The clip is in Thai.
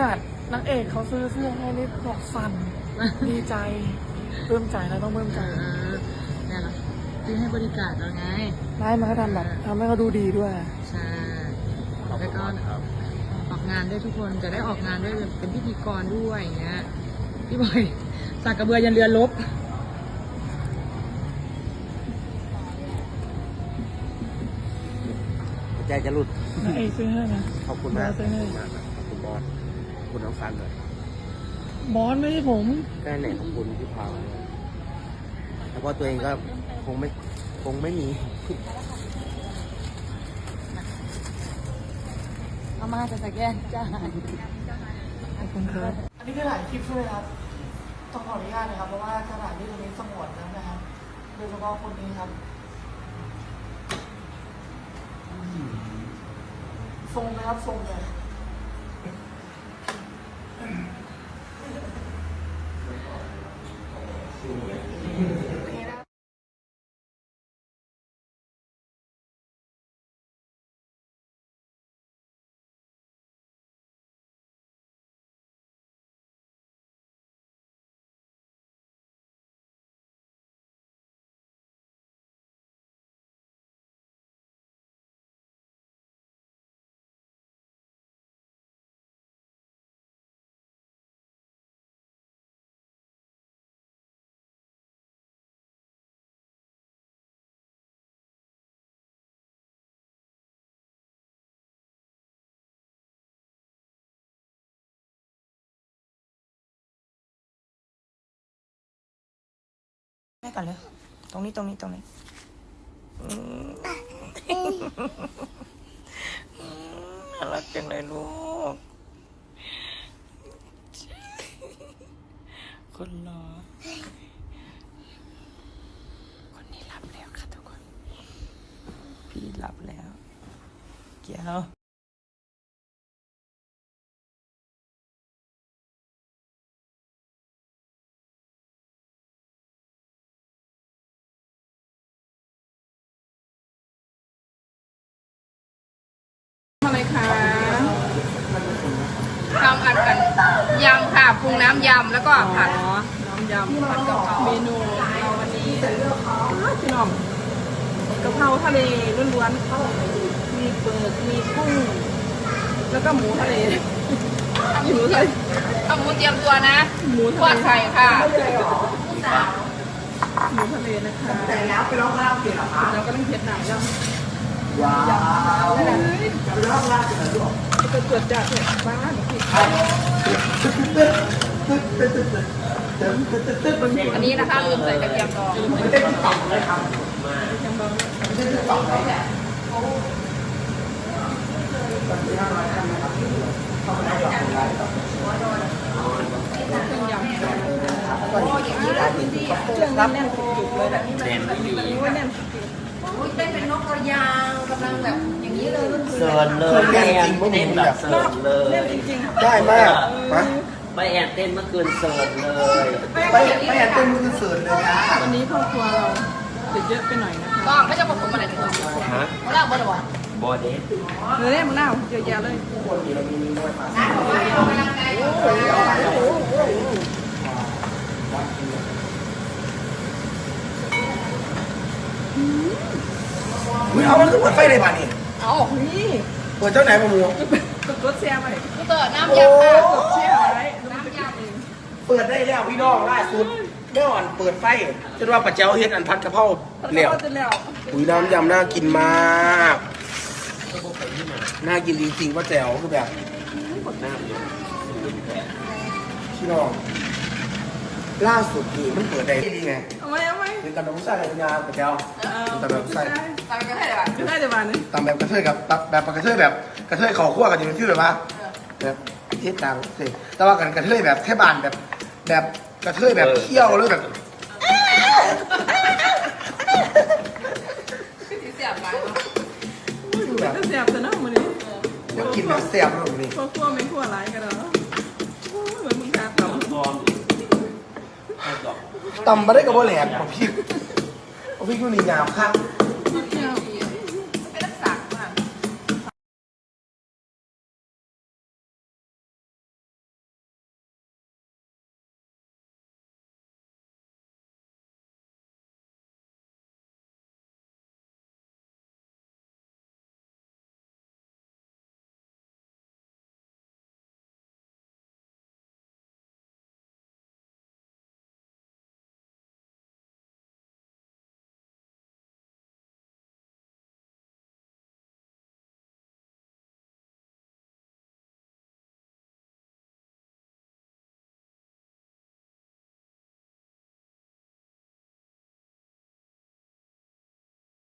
นาดนางเอกเขาซื้อเสื้อให้นี่บอกสั่น ดีใจเพิ่มใจแล้วต้องเพิ่มใจเออเนี่ยเหรอซื้อให้บริการเราไงได้มันก็ทำแบบทำให้เขาดูดีด้วย ใช่ แล้วก็ออกงานด้วยทุกคนจะได้ออกงานด้วยเป็นพิธีกรด้วยอย่างเงี้ยพี่บอยสากกระเบือยันเรือลบใจจะหลุดนางเอกซื้อให้นะขอบคุณมากบอสขอบให้คุณมากครับขอบคุณบอสขอบ คุณน้องฟันเลยบอสไม่ใช่ผมแค่ไหนขอบคุณที่พามาแล้วก็ตัวเองก็คงไม่คงไม่มี เอามาจะสแกนจ้าขอบคุณครับ อันนี้คือถ่ายคลิปใช่ไหมครับ ต้องขออนุญาตนะครับ เพราะว่าสถานที่ตรงนี้สงวนแล้วนะครับ โดยเฉพาะคนนี้ครับ ทรงนะครับทรงเลย すいません。 แม่ก่อนเลย ตรงนี้ตรงนี้ตรงนี้อืมน่ารักจังเลยลูก คนรอ คนนี้หลับแล้วค่ะทุกคน พี่หลับแล้ว เกี่ยว อะไรคะทำอัดกันยำค่ะปรุงน้ำยำแล้วก็ผัดน้ำยำผัดกะเพราเมนูเราวันนี้พี่น้องกะเพราทะเลล้วนๆมีเปิดมีกุ้งแล้วก็หมูทะเลหมูทะเลเอาหมูเตรียมตัวนะ หมูททะอดเลไข่ค่ะหมูทะเลนะคะแต่แล้วไปร้องคาราโอเกะเหรอคะแล้วก็ต้องเผ็ดหนังยำว้าวไปร้ องคาราโอเกะเหรอจะตรวจจัดเนี่ยบ้านผิดอันนี้นะคะลืมใส่กระเทียมดองโอ้อย่างนี้เลยพื้นที่เครื่องแน่นจุกเลยแบบนี้แน่นไม่มีโอ้ยแน่นอุ๊ยเต้นเป็นนกกระยางกำลังแบบ เลยรุ่นเซิร์นเลยแม่แอนเต้นแบบเซิร์นเลแน่ยนจริงๆได้มากปะไปแอบเต้นเมื่อคืนเสิร์ฟเลยไปไปแอนเต้นมือเสิร์นเลยนะวันนี้ครอบครัวเราจะเยอะไปหน่อยนะคะก็ไม่จะผสมอะไรเลยฮะเขาเล่าบ่ได้บ่บอเดสเนื้อเนี่ยมันน่าเยอะแยะเลยนะบอกว่าให้ออกกำลังกายมึงเอามันคือเปิดไฟเลยป่ะนี่ เอานี่เปิดเจ้าไหนมาหมูกดรถแชร์ไปกูเติร์น้ำยำค่ะกดแชร์ไว้น้ำยำเปิดได้แล้วพี่น้องล่าสุดเมื่อวานเปิดไฟจนว่าปัจเจ้าเฮ็ดอันพัดกะเพราเหลวจะแล้วอุ้ยน้ำยำน่ากินมากน่ากินจริงๆว่าแจ๋วคือแบบพี่น้อง ล่าสุดนี่มันเปิดได้ดีไงเอาไว้เอาไว้เป็นตำแบบผู้ชายกับยาปัจเจ้าเป็นตำแบบผู้ชายตามกันให้เลยป่ะได้เดี๋ยวมานี่ตำแบบกระเทยกับตับแบบกระเทยแบบกระเทยเขาขั้วกันอยู่ในที่แบบว่าแบบเทศต่างสิแต่ว่ากันกระเทยแบบเทศบานแบบแบบกระเทยแบบเที่ยวเลยแบบที่เสียบไปดูแบบก็แสบแต่น้ำมันนี่เดี๋ยวกินแบบแซ่บเลยนี่พวกขั้วไม่ขั้วไรกันเหร ต่ำมาได้กับว่าแหลกของพี่ของพี่กูนี่หยาบครับ